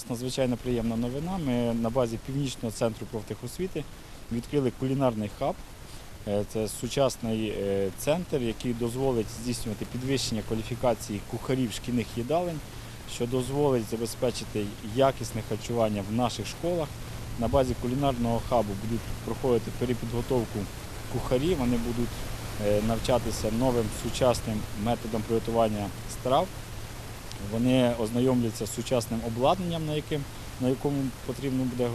нас надзвичайно приємна новина. Ми на базі Північного центру профтехосвіти відкрили кулінарний хаб. Е, Це сучасний е, центр, який дозволить здійснювати підвищення кваліфікації кухарів шкільних їдалень, що дозволить забезпечити якісне харчування в наших школах. На базі кулінарного хабу будуть проходити перепідготовку кухарів, вони будуть е, навчатися новим сучасним методом приготування страв. Вони ознайомляться з сучасним обладнанням, на, яким, на якому потрібно буде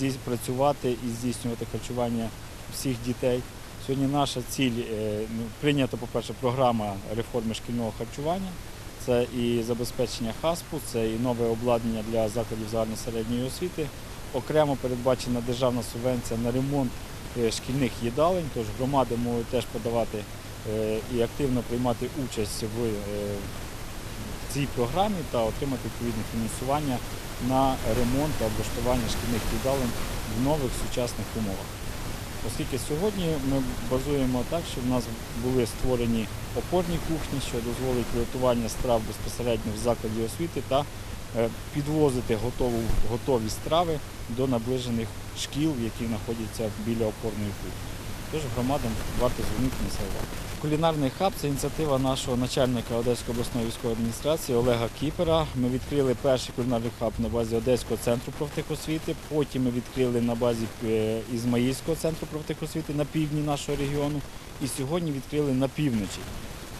е, працювати і здійснювати харчування всіх дітей. Сьогодні наша ціль е, ну, прийнята, по-перше, програма реформи шкільного харчування. Це і забезпечення ХАСПу, це і нове обладнання для закладів загальної середньої освіти. Окремо передбачена державна субвенція на ремонт е, шкільних їдалень, тож громади можуть теж подавати і активно приймати участь в цій програмі та отримати відповідне фінансування на ремонт та облаштування шкільних їдалень в нових сучасних умовах. Оскільки сьогодні ми базуємо так, що в нас були створені опорні кухні, що дозволить приготування страв безпосередньо в закладі освіти та е, підвозити готову, готові страви до наближених шкіл, які знаходяться біля опорної кухні. Тож громадам варто звернути на це. Кулінарний хаб це ініціатива нашого начальника Одеської обласної військової адміністрації Олега Кіпера. Ми відкрили перший кулінарний хаб на базі Одеського центру профтехосвіти. Потім ми відкрили на базі е, Ізмаїльського центру профтехосвіти на півдні нашого регіону. І сьогодні відкрили на півночі.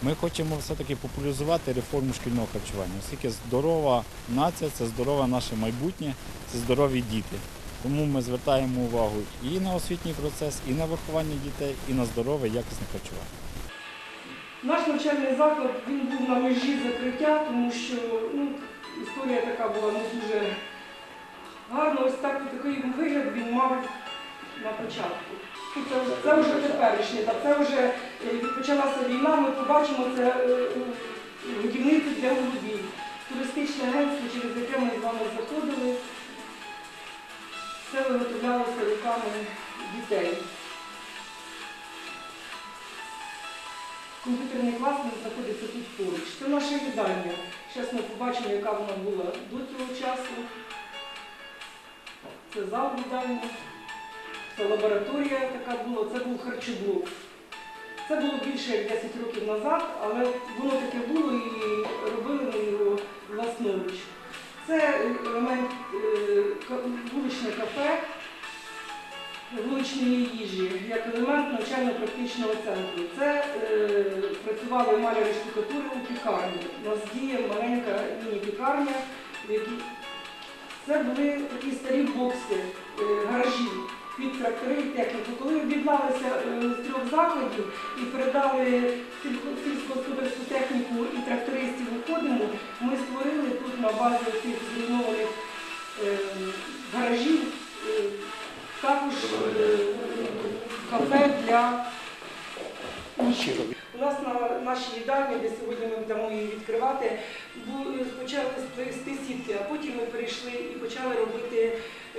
Ми хочемо все-таки популяризувати реформу шкільного харчування, оскільки здорова нація це здорове наше майбутнє, це здорові діти. Тому ми звертаємо увагу і на освітній процес, і на виховання дітей, і на здорове якісне харчування. Наш навчальний заклад він був на межі закриття, тому що ну, історія така була не дуже гарна. Ось так такий вигляд він мав на початку. Це, це вже теперішнє, так, це вже е, почалася війна, ми побачимо це е, е, будівництво для голубів. Туристичне агентство, через яке ми з вами заходили, все виготовлялося руками дітей. Комп'ютерний клас знаходиться тут поруч. Це наша їдальня. Зараз ми побачимо, яка вона була до цього часу. Це зал їдальні, це лабораторія така була, це був харчоблок. Це було більше як 10 років назад, але воно таке було і робили ми його власноруч. Це елемент е, вуличне кафе, вуличної їжі як елемент навчально-практичного центру. Це е, працювали маляри штукатури у пікарні. У нас діє маленька міні-пікарня, це були такі старі бокси, е, гаражі під трактори і техніку. Коли об'єдналися е, з трьох закладів і передали сільсько- сільськогосподарську техніку і трактористів уходимо, ми створили тут на базі цих зруйнованих е, гаражів е, також кафе для учнів. У нас на нашій їдальні, де сьогодні ми будемо її відкривати, почали плести сітки, а потім ми перейшли і почали робити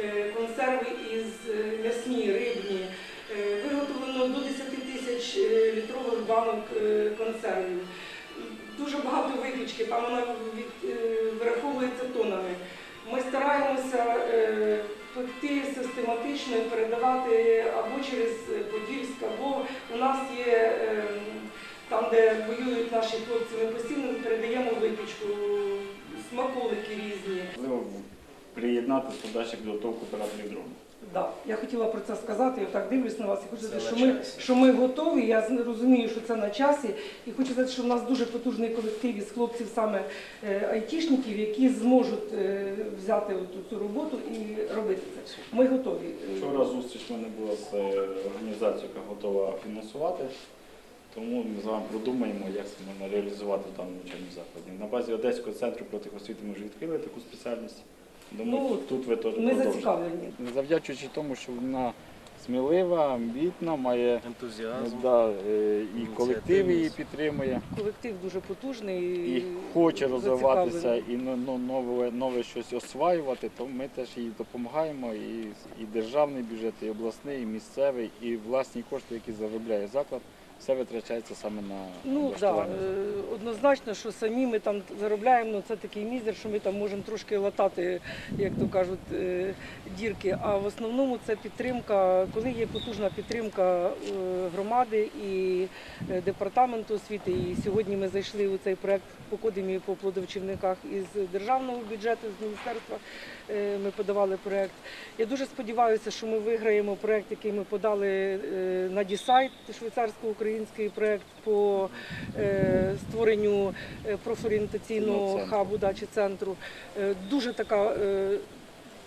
е, консерви із е, м'ясні, рибні. Е, Виготовлено до 10 тисяч літрових банок консервів. Дуже багато випічки, там вона від- тонами. Ми стараємося пекти систематично і передавати або через Подільськ, або у нас є там, де воюють наші хлопці, ми постійно передаємо випічку, смаколики різні. Можливо, приєднати подальшу підготовку операторів дрону. Да, я хотіла про це сказати, я так дивлюсь на вас і хочу сказати, що ми, що ми готові. Я розумію, що це на часі. І хочу сказати, що в нас дуже потужний колектив із хлопців, саме е, айтішників, які зможуть е, взяти от цю роботу і робити це. Ми готові. Вчора зустріч в мене була з е, організацією, яка готова фінансувати. Тому ми з вами продумаємо, як це можна реалізувати в даному навчальному закладі. На базі Одеського центру профтехосвіти ми вже відкрили таку спеціальність. Думаю, Ну, тут, ви теж Ми зацікавлені. Завдячуючи тому, що вона смілива, амбітна, має Ентузіазм. да, е, і колектив її підтримує, Колектив дуже потужний і хоче розвиватися і ну, ну, нове, нове щось осваювати, то ми теж їй допомагаємо. І, і державний бюджет, і обласний, і місцевий, і власні кошти, які заробляє заклад, все витрачається саме на Ну да, е, однозначно, що самі ми там заробляємо, ну це такий мізер, що ми там можемо трошки латати, як то кажуть, е, дірки. А в основному це підтримка, коли є потужна підтримка е, громади і департаменту освіти. І сьогодні ми зайшли у цей проект по кодимі по плодовчівниках із державного бюджету, з міністерства. Ми подавали проект. Я дуже сподіваюся, що ми виграємо проект, який ми подали на Дісайт, швейцарсько-український проект по е, створенню е, профорієнтаційного Ну, хабу да, чи центру. Е, Дуже така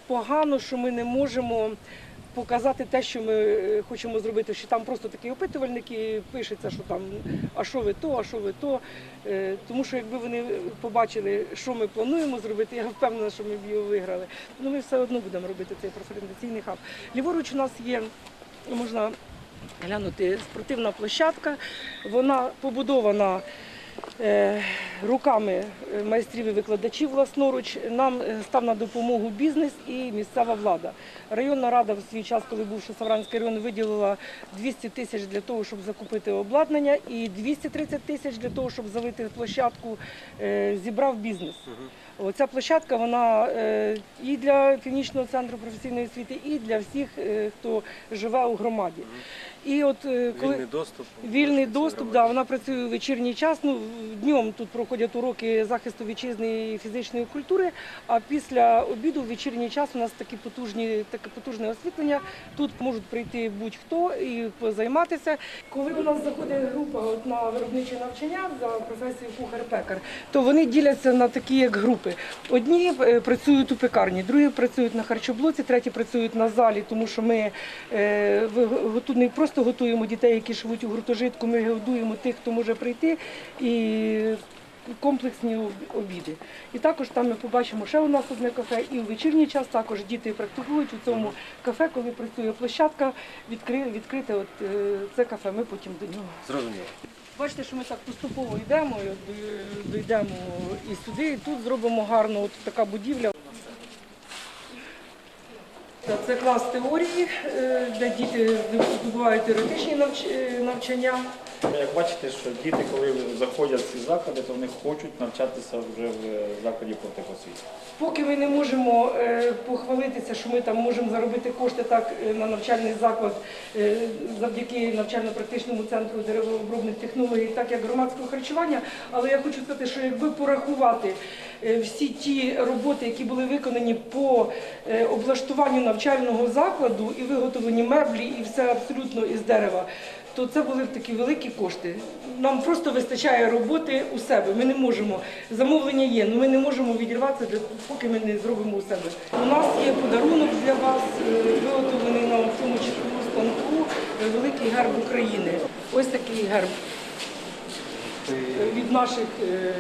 погано, що ми не можемо. Показати те, що ми хочемо зробити, що там просто такі опитувальники пишеться, що там а що ви то, а що ви то. Тому що якби вони побачили, що ми плануємо зробити, я впевнена, що ми б його виграли. Ну ми все одно будемо робити цей профорієнтаційний хаб. Ліворуч у нас є, можна глянути, спортивна площадка. Вона побудована е, руками е, майстрів і викладачів власноруч. Нам е, став на допомогу бізнес і місцева влада. Районна рада в свій час, коли був Савранський район, виділила 200 тисяч для того, щоб закупити обладнання, і 230 тисяч для того, щоб залити площадку, зібрав бізнес. Оця площадка вона і для північного центру професійної освіти, і для всіх, хто живе у громаді. І от е, коли Вільний доступ. Вільний доступ, да, вона працює у вечірній час. Ну, днем тут проходять уроки захисту вітчизни і фізичної культури, а після обіду в вечірній час у нас такі потужні, таке потужне освітлення. Тут можуть прийти будь-хто і позайматися. Коли у нас заходить група от, на виробниче навчання за професією кухар-пекар, то вони діляться на такі як групи. Одні е, працюють у пекарні, другі працюють на харчоблоці, треті працюють на залі, тому що ми е, ви- не просто готуємо дітей, які живуть у гуртожитку, ми годуємо тих, хто може прийти. І Комплексні обіди. І також там ми побачимо ще у нас одне кафе, і у вечірній час також діти практикують у цьому кафе, коли працює площадка, відкри, відкрите от, е, це кафе, ми потім до нього. Зрозуміло. Бачите, що ми так поступово йдемо, і дійдемо і сюди, і тут зробимо гарно от така будівля. Це клас теорії, е, де діти здобувають теоретичні е, навчання. Як бачите, що діти, коли заходять в ці заклади, то вони хочуть навчатися вже в закладі профтехосвіти. Поки ми не можемо е, похвалитися, що ми там можемо заробити кошти так е, на навчальний заклад е, завдяки навчально-практичному центру деревообробних технологій, так як громадського харчування. Але я хочу сказати, що якби порахувати е, всі ті роботи, які були виконані по е, облаштуванню навчального закладу і виготовленні меблі, і все абсолютно із дерева. То це були такі великі кошти. Нам просто вистачає роботи у себе. Ми не можемо. Замовлення є, але ми не можемо відірватися, поки ми не зробимо у себе. У нас є подарунок для вас, е, виготовлений на цьому чіткому станку е, великий герб України. Ось такий герб від наших е,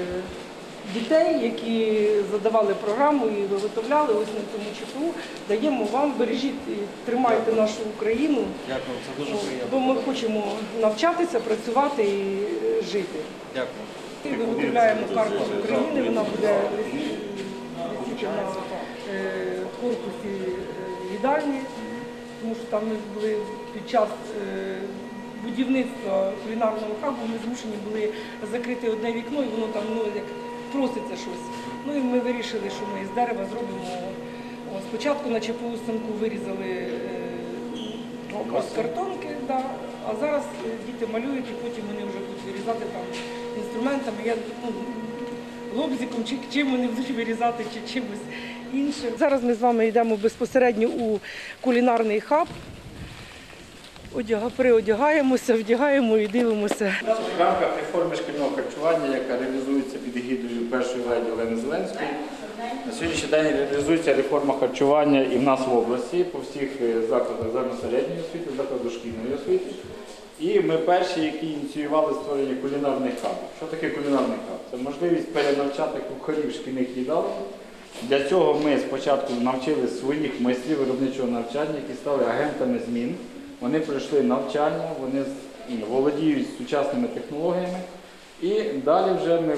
дітей, які задавали програму і виготовляли ось на цьому чеку. Даємо вам, бережіть, тримайте нашу Україну. Дякую, це дуже Бо ми хочемо навчатися, працювати і е, жити. Дякую. І виготовляємо карту України, вона буде висіти на е, корпусі е, їдальні, тому що там ми були під час будівництва кулінарного хабу, ми змушені були закрити одне вікно, і воно там ну, як проситься щось. Ну і ми вирішили, що ми з дерева зробимо. Спочатку на ЧПУ станку вирізали е, з картонки, да, а зараз е, діти малюють і потім вони вже будуть вирізати там інструментами. Я, ну, лобзиком, чи чим вони будуть вирізати, чи чимось іншим. Зараз ми з вами йдемо безпосередньо у кулінарний хаб. Одяга, приодягаємося, вдягаємо і дивимося. В рамках реформи шкільного харчування, яка реалізується під егідою першої леді Олени Зеленської, на сьогоднішній день реалізується реформа харчування і в нас в області по всіх е, закладах загальносередньої освіти, закладах дошкільної освіти. І ми перші, які ініціювали створення кулінарних хабів. Що таке кулінарний хаб? Це можливість перенавчати кухарів шкільних їдалень. Для цього ми спочатку навчили своїх майстрів виробничого навчання, які стали агентами змін. Вони пройшли навчання, вони ну, володіють сучасними технологіями. І далі вже ми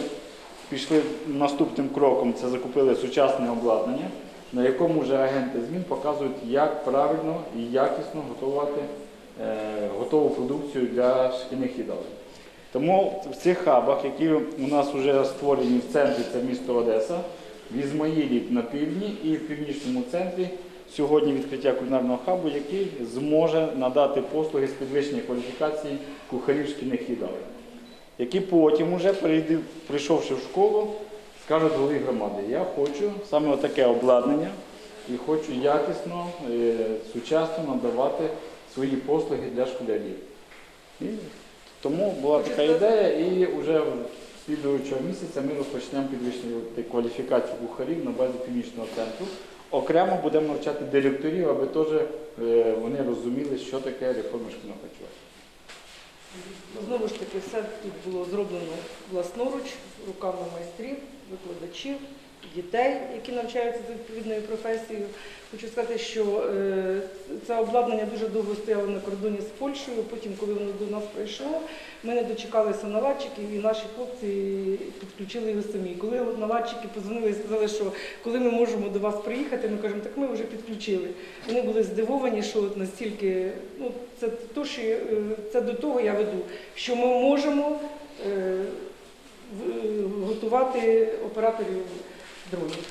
пішли наступним кроком, це закупили сучасне обладнання, на якому вже агенти змін показують, як правильно і якісно готувати е, готову продукцію для шкільних їдалень. Тому в цих хабах, які у нас вже створені в центрі, це місто Одеса, в Ізмаїлі на півдні і в північному центрі сьогодні відкриття кулінарного хабу, який зможе надати послуги з підвищення кваліфікації кухарів шкільних їдалень, які потім, уже прийшовши в школу, скажуть голові громади, я хочу саме таке обладнання і хочу якісно, е, сучасно надавати свої послуги для школярів. І тому була така ідея, і вже слідуючого місяця ми розпочнемо підвищувати кваліфікацію кухарів на базі північного центру. Окремо будемо навчати директорів, аби теж е, вони розуміли, що таке реформа шкільного харчування. Знову ж таки, все тут було зроблено власноруч, руками майстрів, викладачів, дітей, які навчаються за відповідною професією. Хочу сказати, що е, це обладнання дуже довго стояло на кордоні з Польщею. Потім, коли воно до нас прийшло, ми не дочекалися наладчиків, і наші хлопці підключили його самі. Коли наладчики позвонили і сказали, що коли ми можемо до вас приїхати, ми кажемо, так ми вже підключили. Вони були здивовані, що от настільки, ну це то, що е, це до того я веду, що ми можемо е, готувати операторів дронів.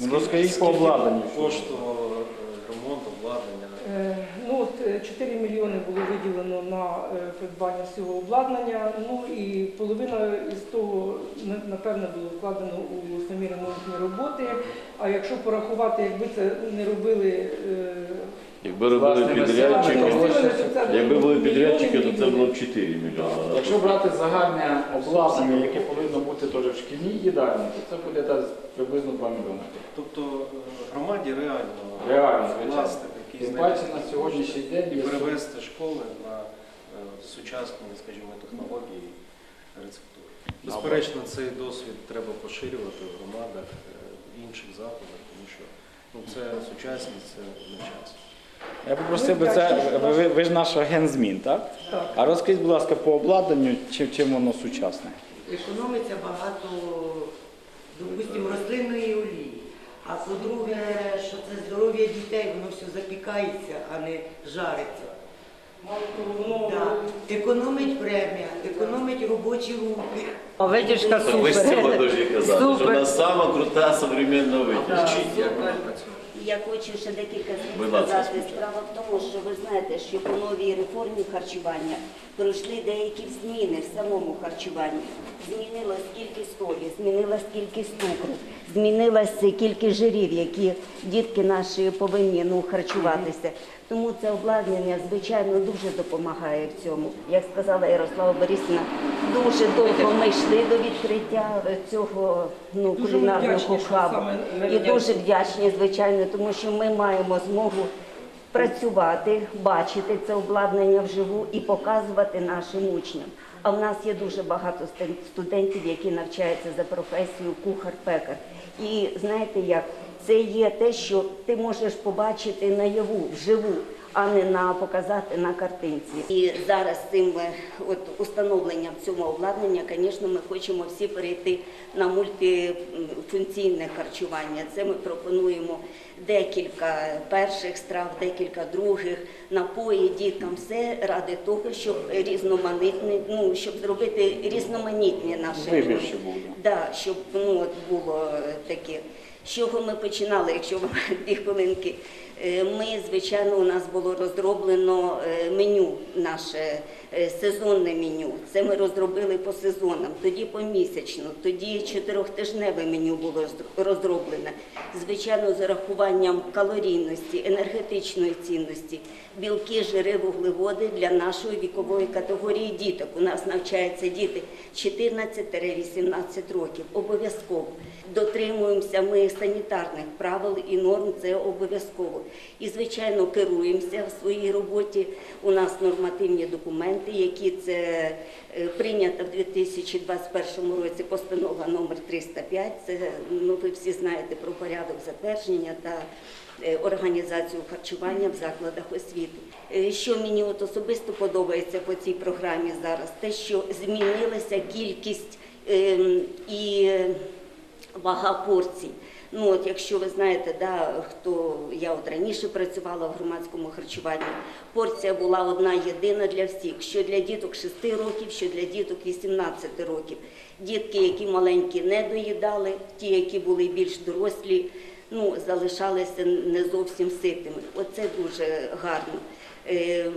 Ну, розкажіть по обладнанню. Коштувало е, ремонт, обладнання. Е, Ну, от е, 4 мільйони було виділено на е, придбання всього обладнання. Ну і половина із того на- напевне було вкладено у самі ремонтні роботи. А якщо порахувати, якби це не робили е, Якби робили підрядчики, якби були підрядчики, то це було б 4 мільйони. Якщо брати загальне обладнання, яке повинно бути теж в шкільній їдальні, то це буде десь приблизно 2 мільйони. Тобто е, громаді реально, Реально, власти якісь Тим паче на сьогоднішній день і є перевести школи на е, сучасні, скажімо, технології рецептури. Безперечно, цей досвід треба поширювати в громадах, е, в інших закладах, тому що ну, це сучасність, це не час. Я попросив би це, ви, ви, ви ж наш агент змін, так? Так. А розкажіть, будь ласка, по обладнанню, чим, чим воно сучасне? економиться багато, допустимо, рослинної олії. А по-друге, що це здоров'я дітей, воно все запікається, а не жариться. Да. Економить премія, економить робочі руки. О, Витяжка Так ви ж цього дуже казали, що вона сама крута современна витяжка. Як вона працює. Я хочу ще декілька слів сказати. Справа в тому, що ви знаєте, що по новій реформі харчування пройшли деякі зміни в самому харчуванні. Змінилась кількість солі, змінилась кількість цукру, змінилася кількість жирів, які дітки наші повинні ну, харчуватися. Тому це обладнання, звичайно, дуже допомагає в цьому. Як сказала Ярослава Борисівна, дуже довго ми йшли до відкриття цього ну, кулінарного хабу. І дуже вдячні, звичайно, тому що ми маємо змогу працювати, бачити це обладнання вживу і показувати нашим учням. А в нас є дуже багато студентів, які навчаються за професією кухар-пекар. І знаєте як, це є те, що ти можеш побачити наяву, вживу, а не на показати на картинці. І зараз цим е, от установленням цього обладнання, звісно, ми хочемо всі перейти на мультифункційне харчування. Це ми пропонуємо декілька перших страв, декілька других, напої діткам. Все ради того, щоб різноманітні, ну щоб зробити різноманітні наші Вибір, щоб був. Да, щоб ну, от було е, таке. З чого ми починали, якщо дві хвилинки? Е, Ми, звичайно, у нас було розроблено е, меню, наше сезонне меню. Це ми розробили по сезонам, тоді помісячно, тоді чотирьохтижневе меню було розроблене. Звичайно, з урахуванням калорійності, енергетичної цінності, білки, жири, вуглеводи для нашої вікової категорії діток. У нас навчаються діти 14-18 років. Обов'язково дотримуємося ми санітарних правил і норм. Це обов'язково. І звичайно керуємося в своїй роботі. У нас нормативні документи, які це е, прийнята в 2021 році постанова номер 305. Це ну ви всі знаєте про порядок затвердження та е, організацію харчування в закладах освіти. Е, Що мені от особисто подобається по цій програмі зараз, те, що змінилася кількість ем, і вага порцій. Ну от якщо ви знаєте, да, хто я от раніше працювала в громадському харчуванні, порція була одна єдина для всіх, що для діток 6 років, що для діток 18 років. Дітки, які маленькі, не доїдали, ті, які були більш дорослі, ну залишалися не зовсім ситими. Оце дуже гарно. Е,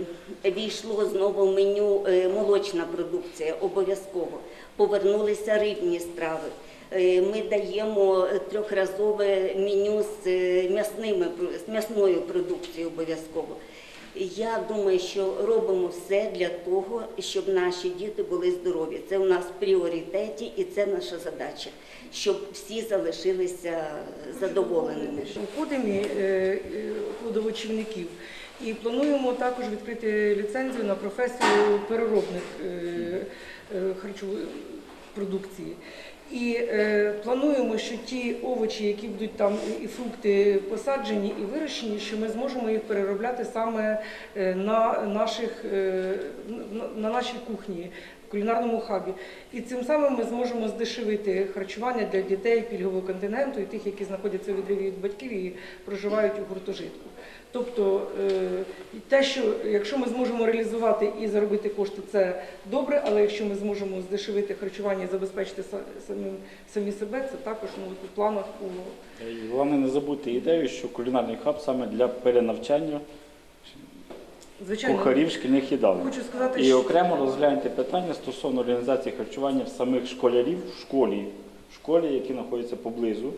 Війшло знову в меню е, молочна продукція, обов'язково. Повернулися рибні страви. Е, Ми даємо трьохразове меню з е, м'ясними з м'ясною продукцією обов'язково. Я думаю, що робимо все для того, щоб наші діти були здорові. Це у нас в пріоритеті і це наша задача, щоб всі залишилися задоволеними. Входимо е, е. І плануємо також відкрити ліцензію на професію переробних харчової продукції. І е, плануємо, що ті овочі, які будуть там і фрукти посаджені і вирощені, що ми зможемо їх переробляти саме е, на наших е, на- на нашій кухні. в Кулінарному хабі, і цим самим ми зможемо здешевити харчування для дітей пільгового континенту і тих, які знаходяться у відриві від батьків і проживають у гуртожитку. Тобто е, те, що якщо ми зможемо реалізувати і заробити кошти, це добре, але якщо ми зможемо здешевити харчування і забезпечити са- самим самі себе, це також ну, у планах у Головне не забудьте ідею, що кулінарний хаб саме для перенавчання звичайно. кухарів шкільних їдалень. Хочу сказати, І що окремо розгляньте питання стосовно організації харчування самих школярів в школі, в школі, які знаходяться поблизу е,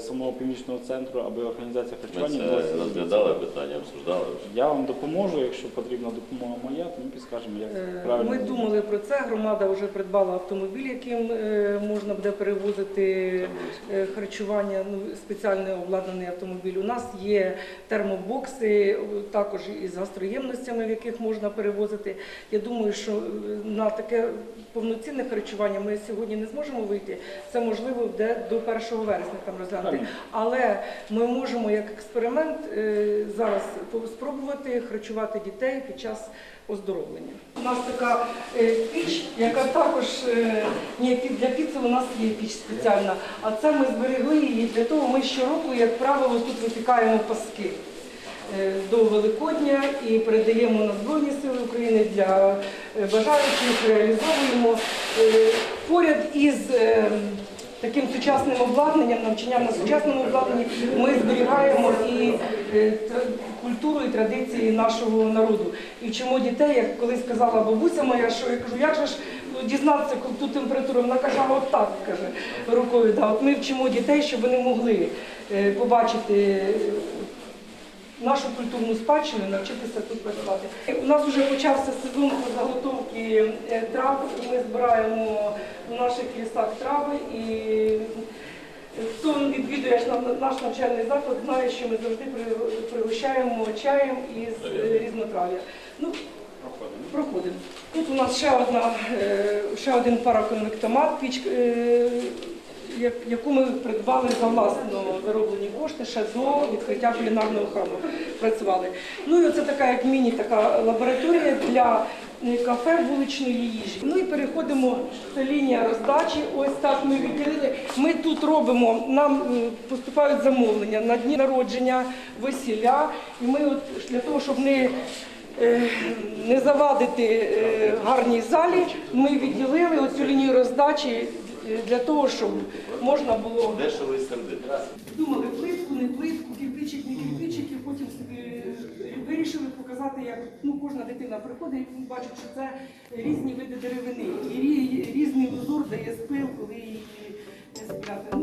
самого північного центру, аби організація Ми харчування це була- розглядали питання, обсуждали. Я вам допоможу, якщо потрібна допомога моя, то ми підскажемо, як Е, правильно. Ми думали про це. Громада вже придбала автомобіль, яким е, можна буде перевозити е, харчування, ну спеціальний обладнаний автомобіль. У нас є термобокси, також із гастроємностями, в яких можна перевозити. Я думаю, що е, на таке повноцінне харчування ми сьогодні не зможемо вийти. Це можливо де до 1 вересня там розглянути. Але ми можемо як експеримент е, зараз по- спробувати харчувати дітей під час оздоровлення. У нас така е, піч, яка також е, ні, для піци у нас є піч спеціальна, а це ми зберегли її для того. Ми щороку, як правило, тут випікаємо паски. е, До Великодня і передаємо на Збройні Сили України для бажаючих, реалізовуємо поряд із таким сучасним обладнанням, навчанням на сучасному обладнанні, ми зберігаємо і е, культуру і традиції нашого народу. І вчимо дітей, як колись сказала бабуся моя, що я кажу, як же ж дізнатися ту температуру? Вона каже, «А от так, каже, рукою. Да. От ми вчимо дітей, щоб вони могли е, побачити нашу культурну спадщину, навчитися тут працювати. У нас вже почався сезон по заготовки е, трав. Ми збираємо в наших лісах трави і хто відвідує наш навчальний заклад, знає, що ми завжди пригощаємо чаєм із е, різнотрав'я. Ну, проходимо. Тут у нас ще одна е, ще один параконвектомат, піч, е, яку ми придбали за власно зароблені кошти ще до відкриття кулінарного хабу. Працювали. Ну і оце така як міні така лабораторія для е, кафе вуличної їжі. Ну і переходимо це лінія роздачі. Ось так ми відділили. Ми тут робимо, нам е, поступають замовлення на дні народження, весілля. І ми от для того, щоб не е, не завадити гарній залі, ми відділили оцю лінію роздачі для того, щоб можна було Дешево і сердити. думали плитку, не плитку, кирпичик, не кирпичик, і потім собі е, вирішили показати, як ну, кожна дитина приходить і бачить, що це різні види деревини. І різний узор дає спил, коли її спиляти.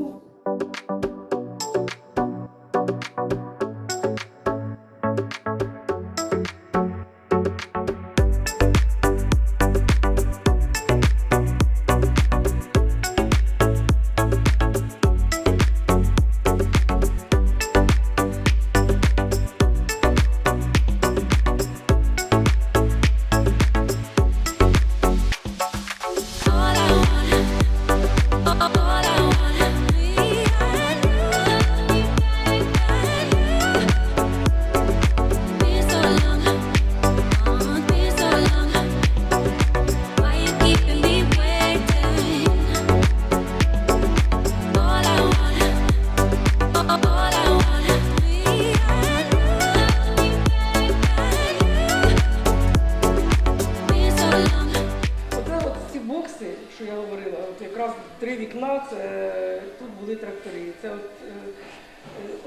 Три вікна, це тут були трактори. Це от, е,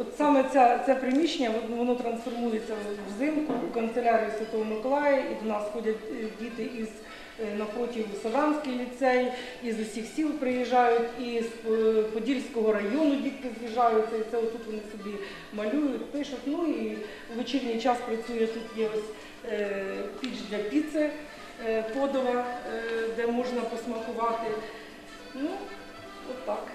от саме ця, це приміщення, воно- трансформується взимку у канцелярію Святого Миколая, і до нас ходять е, діти із е, напротив Савранський ліцей, із усіх сіл приїжджають, і з Подільського району дітки з'їжджаються, і це отут вони собі малюють, пишуть. Ну і в вечірній час працює тут є ось піч для піци подова, де можна посмакувати. Ну, от так.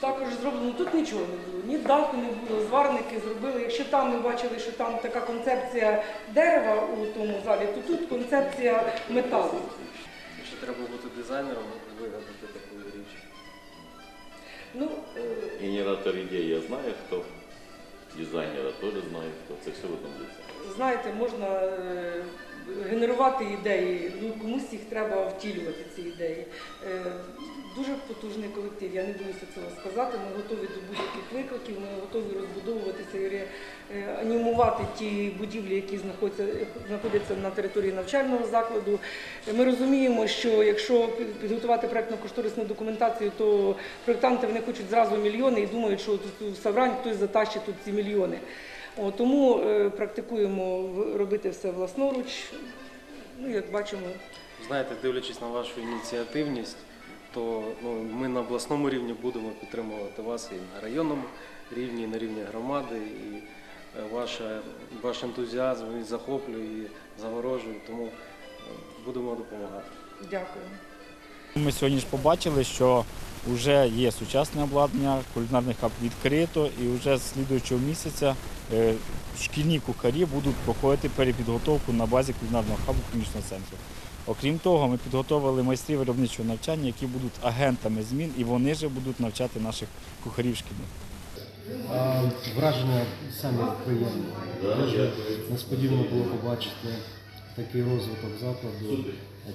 Також зроблено. Тут нічого не було, ні даху не було, зварники зробили. Якщо там ми бачили, що там така концепція дерева у тому залі, то тут концепція металу. Якщо треба бути дизайнером, вигадати таку річ. Ну, е, Генератор идей я знаю, кто. Дизайнера тоже знаю, кто. Це все в этом знаєте, можна е, генерувати ідеї, ну комусь їх треба втілювати, ці ідеї. Е, Дуже потужний колектив, я не боюся цього сказати. Ми готові до будь-яких викликів, ми готові розбудовуватися і ре- е, анімувати ті будівлі, які знаходяться, знаходяться на території навчального закладу. Ми розуміємо, що якщо підготувати проектно-кошторисну документацію, то проєктанти вони хочуть зразу мільйони і думають, що тут в Саврань хтось затащить тут ці мільйони. О, тому е, практикуємо робити все власноруч. Ну, як бачимо, Знаєте, дивлячись на вашу ініціативність, то ну, ми на обласному рівні будемо підтримувати вас і на районному рівні, і на рівні громади. І е, ваша, ваш ентузіазм і захоплює, і заворожує, тому е, будемо допомагати. дякую. Ми сьогодні ж побачили, що вже є сучасне обладнання, кулінарний хаб відкрито, і вже з слідуючого місяця е, шкільні кухарі будуть проходити перепідготовку на базі кулінарного хабу клінічного центру. Окрім того, ми підготовили майстрів виробничого навчання, які будуть агентами змін, і вони ж будуть навчати наших кухарів шкільних. Враження самі приємні. Дуже несподівано було побачити такий розвиток закладу,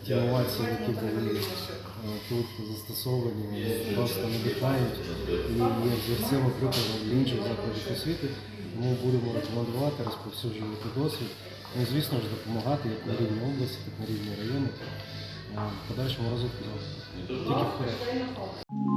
ті інновації, які були тут застосовані, вони просто надихають і є взірцем і прикладом для інших закладів освіти. Тому будемо рекомендувати, розповсюджувати досвід. Ну, і, звісно ж, допомагати як на рівні області, так на рівні району е, в подальшому розвитку. Тільки вперед.